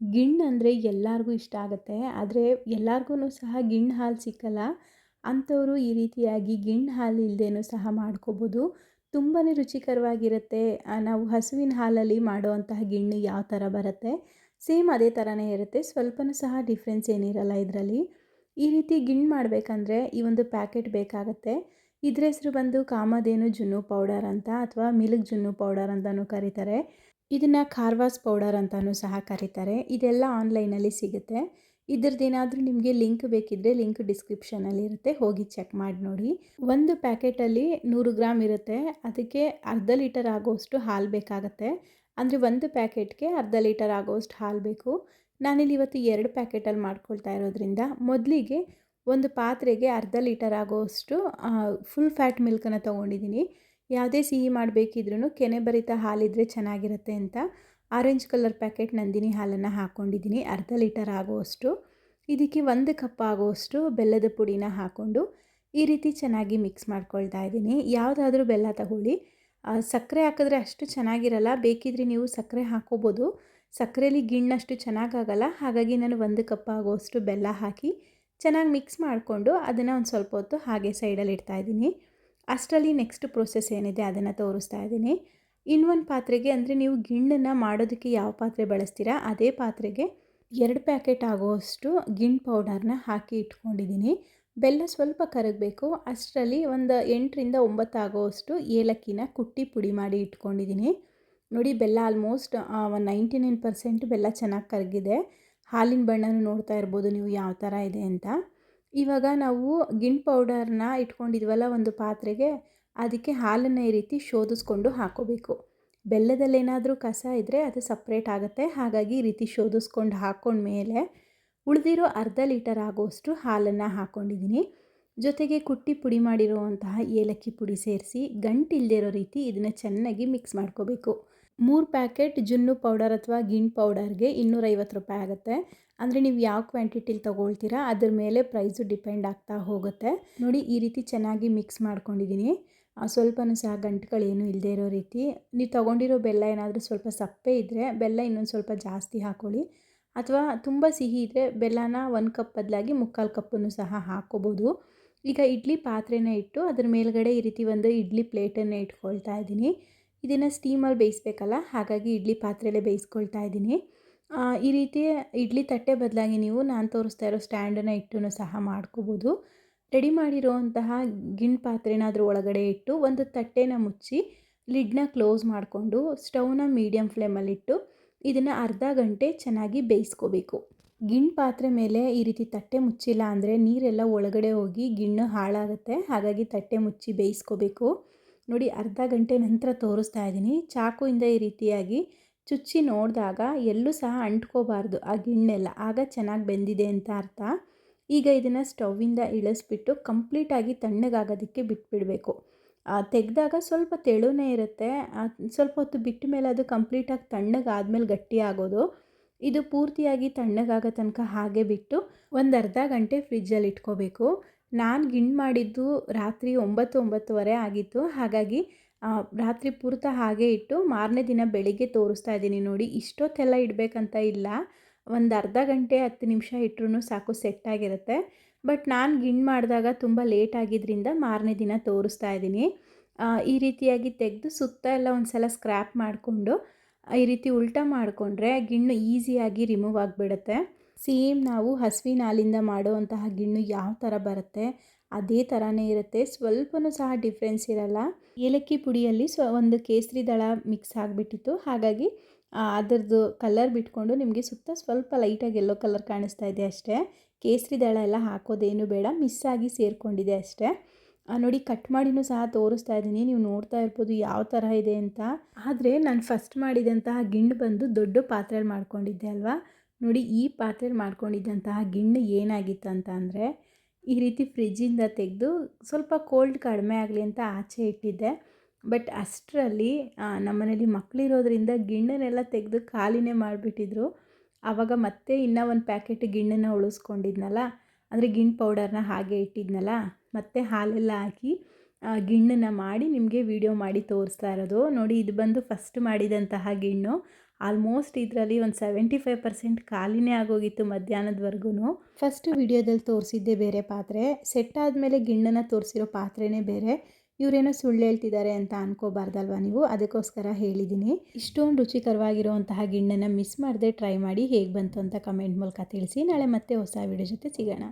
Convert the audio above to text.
ಗಿಣ್ಣು ಅಂದರೆ ಎಲ್ಲರಿಗೂ ಇಷ್ಟ ಆಗುತ್ತೆ. ಆದರೆ ಎಲ್ಲರಿಗೂ ಸಹ ಗಿಣ್ಣು ಹಾಲು ಸಿಕ್ಕಲ್ಲ. ಅಂಥವರು ಈ ರೀತಿಯಾಗಿ ಗಿಣ್ಣು ಹಾಲು ಇಲ್ಲದೇನೂ ಸಹ ಮಾಡ್ಕೋಬೋದು. ತುಂಬಾ ರುಚಿಕರವಾಗಿರುತ್ತೆ. ನಾವು ಹಸುವಿನ ಹಾಲಲ್ಲಿ ಮಾಡುವಂತಹ ಗಿಣ್ಣು ಯಾವ ಥರ ಬರುತ್ತೆ? ಸೇಮ್ ಅದೇ ಥರನೇ ಇರುತ್ತೆ. ಸ್ವಲ್ಪನೂ ಸಹ ಡಿಫ್ರೆನ್ಸ್ ಏನಿರಲ್ಲ ಇದರಲ್ಲಿ. ಈ ರೀತಿ ಗಿಣ್ಣು ಮಾಡಬೇಕಂದ್ರೆ ಈ ಒಂದು ಪ್ಯಾಕೆಟ್ ಬೇಕಾಗುತ್ತೆ. ಇದ್ರ ಹೆಸರು ಬಂದು ಕಾಮಧೇನು ಜುನ್ನು ಪೌಡರ್ ಅಂತ, ಅಥವಾ ಮಿಲ್ಕ್ ಜುನ್ನು ಪೌಡರ್ ಅಂತಲೂ ಕರೀತಾರೆ. ಇದನ್ನು ಕಾರ್ವಾಸ್ ಪೌಡರ್ ಅಂತಲೂ ಸಹ ಕರೀತಾರೆ. ಇದೆಲ್ಲ ಆನ್ಲೈನಲ್ಲಿ ಸಿಗುತ್ತೆ. ಇದ್ರದ್ದೇನಾದರೂ ನಿಮಗೆ ಲಿಂಕ್ ಬೇಕಿದ್ದರೆ ಲಿಂಕ್ ಡಿಸ್ಕ್ರಿಪ್ಷನಲ್ಲಿ ಇರುತ್ತೆ. ಹೋಗಿ ಚೆಕ್ ಮಾಡಿ ನೋಡಿ. ಒಂದು ಪ್ಯಾಕೆಟಲ್ಲಿ ನೂರು ಗ್ರಾಮ್ ಇರುತ್ತೆ. ಅದಕ್ಕೆ ಅರ್ಧ ಲೀಟರ್ ಆಗೋಷ್ಟು ಹಾಲು ಬೇಕಾಗತ್ತೆ. ಅಂದರೆ ಒಂದು ಪ್ಯಾಕೆಟ್ಗೆ ಅರ್ಧ ಲೀಟರ್ ಆಗೋಷ್ಟು ಹಾಲು ಬೇಕು. ನಾನಿಲ್ಲಿ ಇವತ್ತು ಎರಡು ಪ್ಯಾಕೆಟಲ್ಲಿ ಮಾಡ್ಕೊಳ್ತಾ ಇರೋದ್ರಿಂದ ಮೊದಲಿಗೆ ಒಂದು ಪಾತ್ರೆಗೆ ಅರ್ಧ ಲೀಟರ್ ಆಗೋಷ್ಟು ಫುಲ್ ಫ್ಯಾಟ್ ಮಿಲ್ಕನ್ನು ತೊಗೊಂಡಿದ್ದೀನಿ ಯಾವುದೇ ಸಿಹಿ ಮಾಡಬೇಕಿದ್ರೂ ಕೆನೆ ಭರಿತ ಹಾಲಿದ್ರೆ ಚೆನ್ನಾಗಿರುತ್ತೆ ಅಂತ ಆರೆಂಜ್ ಕಲರ್ ಪ್ಯಾಕೆಟ್ ನಂದಿನಿ ಹಾಲನ್ನು ಹಾಕ್ಕೊಂಡಿದ್ದೀನಿ ಅರ್ಧ ಲೀಟರ್ ಆಗುವಷ್ಟು. ಇದಕ್ಕೆ ಒಂದು ಕಪ್ ಆಗುವಷ್ಟು ಬೆಲ್ಲದ ಪುಡಿನ ಹಾಕ್ಕೊಂಡು ಈ ರೀತಿ ಚೆನ್ನಾಗಿ ಮಿಕ್ಸ್ ಮಾಡ್ಕೊಳ್ತಾ ಇದ್ದೀನಿ. ಯಾವುದಾದ್ರೂ ಬೆಲ್ಲ ತಗೊಳ್ಳಿ. ಸಕ್ಕರೆ ಹಾಕಿದ್ರೆ ಅಷ್ಟು ಚೆನ್ನಾಗಿರಲ್ಲ. ಬೇಕಿದ್ರೆ ನೀವು ಸಕ್ಕರೆ ಹಾಕೋಬೋದು. ಸಕ್ಕರೆಲಿ ಗಿಣ್ಣಷ್ಟು ಚೆನ್ನಾಗಾಗಲ್ಲ. ಹಾಗಾಗಿ ನಾನು ಒಂದು ಕಪ್ ಆಗುವಷ್ಟು ಬೆಲ್ಲ ಹಾಕಿ ಚೆನ್ನಾಗಿ ಮಿಕ್ಸ್ ಮಾಡಿಕೊಂಡು ಅದನ್ನು ಒಂದು ಸ್ವಲ್ಪ ಹೊತ್ತು ಹಾಗೆ ಸೈಡಲ್ಲಿ ಇಡ್ತಾ ಇದ್ದೀನಿ. ಅಷ್ಟರಲ್ಲಿ ನೆಕ್ಸ್ಟ್ ಪ್ರೊಸೆಸ್ ಏನಿದೆ ಅದನ್ನು ತೋರಿಸ್ತಾ ಇದ್ದೀನಿ. ಇನ್ನೊಂದು ಪಾತ್ರೆಗೆ ಅಂದರೆ ನೀವು ಗಿಣ್ಣನ್ನು ಮಾಡೋದಕ್ಕೆ ಯಾವ ಪಾತ್ರೆ ಬಳಸ್ತೀರಾ? ಅದೇ ಪಾತ್ರೆಗೆ ಎರಡು ಪ್ಯಾಕೆಟ್ ಆಗುವಷ್ಟು ಗಿಣ್ಣು ಪೌಡರ್ನ ಹಾಕಿ ಇಟ್ಕೊಂಡಿದ್ದೀನಿ. ಬೆಲ್ಲ ಸ್ವಲ್ಪ ಕರಗಬೇಕು. ಅಷ್ಟರಲ್ಲಿ ಒಂದು ಎಂಟರಿಂದ ಒಂಬತ್ತು ಆಗೋವಷ್ಟು ಏಲಕ್ಕಿನ ಕುಟ್ಟಿ ಪುಡಿ ಮಾಡಿ ಇಟ್ಕೊಂಡಿದ್ದೀನಿ. ನೋಡಿ, ಬೆಲ್ಲ ಆಲ್ಮೋಸ್ಟ್ ಒಂದು ನೈಂಟಿ ನೈನ್ ಪರ್ಸೆಂಟ್ ಬೆಲ್ಲ ಚೆನ್ನಾಗಿ ಕರಗಿದೆ. ಹಾಲಿನ ಬಣ್ಣನೂ ನೋಡ್ತಾ ಇರ್ಬೋದು ನೀವು ಯಾವ ಥರ ಇದೆ ಅಂತ. ಇವಾಗ ನಾವು ಗಿಣ್ ಪೌಡರ್ನ ಇಟ್ಕೊಂಡಿದ್ವಲ್ಲ ಒಂದು ಪಾತ್ರೆಗೆ, ಅದಕ್ಕೆ ಹಾಲನ್ನು ಈ ರೀತಿ ಶೋಧಿಸ್ಕೊಂಡು ಹಾಕೋಬೇಕು. ಬೆಲ್ಲದಲ್ಲೇನಾದರೂ ಕಸ ಇದ್ದರೆ ಅದು ಸಪ್ರೇಟ್ ಆಗುತ್ತೆ. ಹಾಗಾಗಿ ಈ ರೀತಿ ಶೋಧಿಸ್ಕೊಂಡು ಹಾಕ್ಕೊಂಡ್ಮೇಲೆ ಉಳಿದಿರೋ ಅರ್ಧ ಲೀಟರ್ ಆಗೋಷ್ಟು ಹಾಲನ್ನು ಹಾಕ್ಕೊಂಡಿದ್ದೀನಿ ಜೊತೆಗೆ ಕುಟ್ಟಿ ಪುಡಿ ಮಾಡಿರುವಂತಹ ಏಲಕ್ಕಿ ಪುಡಿ ಸೇರಿಸಿ ಗಂಟಿಲ್ದಿರೋ ರೀತಿ ಇದನ್ನು ಚೆನ್ನಾಗಿ ಮಿಕ್ಸ್ ಮಾಡ್ಕೋಬೇಕು. ಮೂರು ಪ್ಯಾಕೆಟ್ ಜುನ್ನು ಪೌಡರ್ ಅಥವಾ ಗಿಣ್ ಪೌಡರ್ಗೆ ಇನ್ನೂರೈವತ್ತು ರೂಪಾಯಿ ಆಗುತ್ತೆ. ಅಂದರೆ ನೀವು ಯಾವ ಕ್ವಾಂಟಿಟಿಲಿ ತೊಗೊಳ್ತೀರಾ ಅದ್ರ ಮೇಲೆ ಪ್ರೈಸು ಡಿಪೆಂಡ್ ಆಗ್ತಾ ಹೋಗುತ್ತೆ. ನೋಡಿ ಈ ರೀತಿ ಚೆನ್ನಾಗಿ ಮಿಕ್ಸ್ ಮಾಡ್ಕೊಂಡಿದ್ದೀನಿ ಸ್ವಲ್ಪನೂ ಸಹ ಗಂಟುಗಳೇನು ಇಲ್ಲದೆ ಇರೋ ರೀತಿ. ನೀವು ತೊಗೊಂಡಿರೋ ಬೆಲ್ಲ ಏನಾದರೂ ಸ್ವಲ್ಪ ಸಪ್ಪೆ ಇದ್ದರೆ ಬೆಲ್ಲ ಇನ್ನೊಂದು ಸ್ವಲ್ಪ ಜಾಸ್ತಿ ಹಾಕೊಳ್ಳಿ. ಅಥವಾ ತುಂಬ ಸಿಹಿ ಇದ್ದರೆ ಬೆಲ್ಲನ ಒಂದು ಕಪ್ ಬದಲಾಗಿ ಮುಕ್ಕಾಲು ಕಪ್ಪನ್ನು ಸಹ ಹಾಕ್ಕೋಬೋದು ಈಗ ಇಡ್ಲಿ ಪಾತ್ರೆನ ಇಟ್ಟು ಅದ್ರ ಮೇಲ್ಗಡೆ ಈ ರೀತಿ ಒಂದು ಇಡ್ಲಿ ಪ್ಲೇಟನ್ನು ಇಟ್ಕೊಳ್ತಾ ಇದ್ದೀನಿ ಇದನ್ನು ಸ್ಟೀಮಲ್ಲಿ ಬೇಯಿಸ್ಬೇಕಲ್ಲ, ಹಾಗಾಗಿ ಇಡ್ಲಿ ಪಾತ್ರೆಯಲ್ಲೇ ಬೇಯಿಸ್ಕೊಳ್ತಾ ಇದ್ದೀನಿ ಈ ರೀತಿ ಇಡ್ಲಿ ತಟ್ಟೆ ಬದಲಾಗಿ ನೀವು ನಾನು ತೋರಿಸ್ತಾ ಇರೋ ಸ್ಟ್ಯಾಂಡನ್ನು ಇಟ್ಟು ಸಹ ಮಾಡ್ಕೋಬೋದು. ರೆಡಿ ಮಾಡಿರುವಂತಹ ಗಿಣ್ ಪಾತ್ರೆನಾದರೂ ಒಳಗಡೆ ಇಟ್ಟು ಒಂದು ತಟ್ಟೆನ ಮುಚ್ಚಿ ಲಿಡ್ನ ಕ್ಲೋಸ್ ಮಾಡಿಕೊಂಡು ಸ್ಟವ್ನ ಮೀಡಿಯಮ್ ಫ್ಲೇಮಲ್ಲಿಟ್ಟು ಇದನ್ನು ಅರ್ಧ ಗಂಟೆ ಚೆನ್ನಾಗಿ ಬೇಯಿಸ್ಕೋಬೇಕು. ಗಿಣ್ ಪಾತ್ರೆ ಮೇಲೆ ಈ ರೀತಿ ತಟ್ಟೆ ಮುಚ್ಚಿಲ್ಲ ಅಂದರೆ ನೀರೆಲ್ಲ ಒಳಗಡೆ ಹೋಗಿ ಗಿಣ್ಣು ಹಾಳಾಗುತ್ತೆ. ಹಾಗಾಗಿ ತಟ್ಟೆ ಮುಚ್ಚಿ ಬೇಯಿಸ್ಕೋಬೇಕು. ನೋಡಿ, ಅರ್ಧ ಗಂಟೆ ನಂತರ ತೋರಿಸ್ತಾ ಇದ್ದೀನಿ. ಚಾಕುಯಿಂದ ಈ ರೀತಿಯಾಗಿ ಚುಚ್ಚಿ ನೋಡಿದಾಗ ಎಲ್ಲೂ ಸಹ ಅಂಟ್ಕೋಬಾರ್ದು ಆ ಗಿಣ್ಣೆಲ್ಲ ಆಗ ಚೆನ್ನಾಗಿ ಬೆಂದಿದೆ ಅಂತ ಅರ್ಥ. ಈಗ ಇದನ್ನು ಸ್ಟವ್ವಿಂದ ಇಳಿಸ್ಬಿಟ್ಟು ಕಂಪ್ಲೀಟಾಗಿ ತಣ್ಣಗಾಗೋದಕ್ಕೆ ಬಿಟ್ಬಿಡಬೇಕು. ತೆಗೆದಾಗ ಸ್ವಲ್ಪ ತೆಳುನೇ ಇರುತ್ತೆ. ಸ್ವಲ್ಪ ಹೊತ್ತು ಬಿಟ್ಟ ಮೇಲೆ ಅದು ಕಂಪ್ಲೀಟಾಗಿ ತಣ್ಣಗಾದ್ಮೇಲೆ ಗಟ್ಟಿ ಆಗೋದು. ಇದು ಪೂರ್ತಿಯಾಗಿ ತಣ್ಣಗಾಗೋ ತನಕ ಹಾಗೆ ಬಿಟ್ಟು ಒಂದು ಅರ್ಧ ಗಂಟೆ ಫ್ರಿಜ್ಜಲ್ಲಿ ಇಟ್ಕೋಬೇಕು. ನಾನು ಗಿಣ್ಣು ಮಾಡಿದ್ದು ರಾತ್ರಿ ಒಂಬತ್ತು, ಒಂಬತ್ತುವರೆ ಆಗಿತ್ತು. ಹಾಗಾಗಿ ರಾತ್ರಿ ಪೂರ್ತ ಹಾಗೆ ಇಟ್ಟು ಮಾರನೇ ದಿನ ಬೆಳಿಗ್ಗೆ ತೋರಿಸ್ತಾ ಇದ್ದೀನಿ ನೋಡಿ. ಇಷ್ಟೊತ್ತೆಲ್ಲ ಇಡಬೇಕಂತ ಇಲ್ಲ. ಒಂದು ಅರ್ಧ ಗಂಟೆ, ಹತ್ತು ನಿಮಿಷ ಇಟ್ಟರು ಸಾಕು ಸೆಟ್ ಆಗಿರುತ್ತೆ. ಬಟ್ ನಾನು ಗಿಣ್ ಮಾಡಿದಾಗ ತುಂಬ ಲೇಟ್ ಆಗಿದ್ದರಿಂದ ಮಾರನೇ ದಿನ ತೋರಿಸ್ತಾ ಇದ್ದೀನಿ. ಈ ರೀತಿಯಾಗಿ ತೆಗೆದು ಸುತ್ತ ಎಲ್ಲ ಒಂದು ಸಲ ಸ್ಕ್ರ್ಯಾಪ್ ಮಾಡಿಕೊಂಡು, ಈ ರೀತಿ ಉಲ್ಟ ಮಾಡಿಕೊಂಡ್ರೆ ಗಿಣ್ಣು ಈಸಿಯಾಗಿ ರಿಮೂವ್ ಆಗಿಬಿಡುತ್ತೆ. ಸೇಮ್ ನಾವು ಹಸುವಿನ ಹಾಲಿಂದ ಮಾಡುವಂತಹ ಗಿಣ್ಣು ಯಾವ ಥರ ಬರುತ್ತೆ? ಅದೇ ಥರನೇ ಇರುತ್ತೆ. ಸ್ವಲ್ಪನೂ ಸಹ ಡಿಫ್ರೆನ್ಸ್ ಇರಲ್ಲ. ಏಲಕ್ಕಿ ಪುಡಿಯಲ್ಲಿ ಸ್ವ, ಒಂದು ಕೇಸರಿ ದಳ ಮಿಕ್ಸ್ ಆಗಿಬಿಟ್ಟಿತ್ತು. ಹಾಗಾಗಿ ಅದರದ್ದು ಕಲರ್ ಬಿಟ್ಕೊಂಡು ನಿಮಗೆ ಸುತ್ತ ಸ್ವಲ್ಪ ಲೈಟಾಗಿ ಎಲ್ಲೋ ಕಲರ್ ಕಾಣಿಸ್ತಾ ಇದೆ ಅಷ್ಟೇ. ಕೇಸರಿ ದಳ ಎಲ್ಲ ಹಾಕೋದೇನು ಬೇಡ. ಮಿಸ್ ಆಗಿ ಸೇರಿಕೊಂಡಿದೆ ಅಷ್ಟೇ. ನೋಡಿ ಕಟ್ ಮಾಡಿನೂ ಸಹ ತೋರಿಸ್ತಾ ಇದ್ದೀನಿ. ನೀವು ನೋಡ್ತಾ ಇರ್ಬೋದು ಯಾವ ಥರ ಇದೆ ಅಂತ. ಆದರೆ, ನಾನು ಫಸ್ಟ್ ಮಾಡಿದಂತಹ ಗಿಣ್ಣು ಬಂದು ದೊಡ್ಡ ಪಾತ್ರೆಯಲ್ಲಿ ಮಾಡ್ಕೊಂಡಿದ್ದೆ ಅಲ್ವಾ? ನೋಡಿ, ಈ ಪಾತ್ರೆಯಲ್ಲಿ ಮಾಡ್ಕೊಂಡಿದ್ದಂತಹ ಗಿಣ್ಣು ಏನಾಗಿತ್ತು ಅಂತ ಅಂದರೆ ಈ ರೀತಿ ಫ್ರಿಜ್ಜಿಂದ ತೆಗೆದು ಸ್ವಲ್ಪ ಕೋಲ್ಡ್ ಕಡಿಮೆ ಆಗಲಿ ಅಂತ ಆಚೆ ಇಟ್ಟಿದ್ದೆ. ಬಟ್ ಅಷ್ಟರಲ್ಲಿ ನಮ್ಮನೇಲಿ ಮಕ್ಕಳಿರೋದ್ರಿಂದ ಗಿಣ್ಣನೆಲ್ಲ ತೆಗೆದು ಖಾಲಿನೇ ಮಾಡಿಬಿಟ್ಟಿದ್ರು. ಆವಾಗ ಮತ್ತೆ ಇನ್ನೂ ಒಂದು ಪ್ಯಾಕೆಟ್ ಗಿಣ್ಣನ್ನು ಉಳಿಸ್ಕೊಂಡಿದ್ನಲ್ಲ, ಅಂದರೆ ಗಿಣ್ಣು ಪೌಡರ್ನ ಹಾಗೆ ಇಟ್ಟಿದ್ನಲ್ಲ, ಮತ್ತು ಹಾಲೆಲ್ಲ ಹಾಕಿ ಗಿಣ್ಣನ್ನು ಮಾಡಿ ನಿಮಗೆ ವಿಡಿಯೋ ಮಾಡಿ ತೋರಿಸ್ತಾ ಇರೋದು. ನೋಡಿ, ಇದು ಬಂದು ಫಸ್ಟ್ ಮಾಡಿದಂತಹ ಗಿಣ್ಣು. ಆಲ್ಮೋಸ್ಟ್ ಇದರಲ್ಲಿ ಒಂದು ಸೆವೆಂಟಿ ಫೈವ್ ಪರ್ಸೆಂಟ್ ಖಾಲಿನೇ ಆಗೋಗಿತ್ತು ಮಧ್ಯಾಹ್ನದವರೆಗೂ ಫಸ್ಟ್ ವಿಡಿಯೋದಲ್ಲಿ ತೋರಿಸಿದ್ದೆ ಬೇರೆ ಪಾತ್ರೆ. ಸೆಟ್ ಆದಮೇಲೆ ಗಿಣ್ಣನ ತೋರಿಸಿರೋ ಪಾತ್ರೆನೇ ಬೇರೆ. ಇವರೇನೋ ಸುಳ್ಳು ಹೇಳ್ತಿದ್ದಾರೆ ಅಂತ ಅನ್ಕೋಬಾರ್ದಲ್ವಾ ನೀವು? ಅದಕ್ಕೋಸ್ಕರ ಹೇಳಿದ್ದೀನಿ. ಇಷ್ಟೊಂದು ರುಚಿಕರವಾಗಿರುವಂತಹ ಗಿಣ್ಣನ್ನು ಮಿಸ್ ಮಾಡದೆ ಟ್ರೈ ಮಾಡಿ ಹೇಗೆ ಬಂತು ಅಂತ ಕಮೆಂಟ್ ಮೂಲಕ ತಿಳಿಸಿ. ನಾಳೆ ಮತ್ತೆ ಹೊಸ ವಿಡಿಯೋ ಜೊತೆ ಸಿಗೋಣ.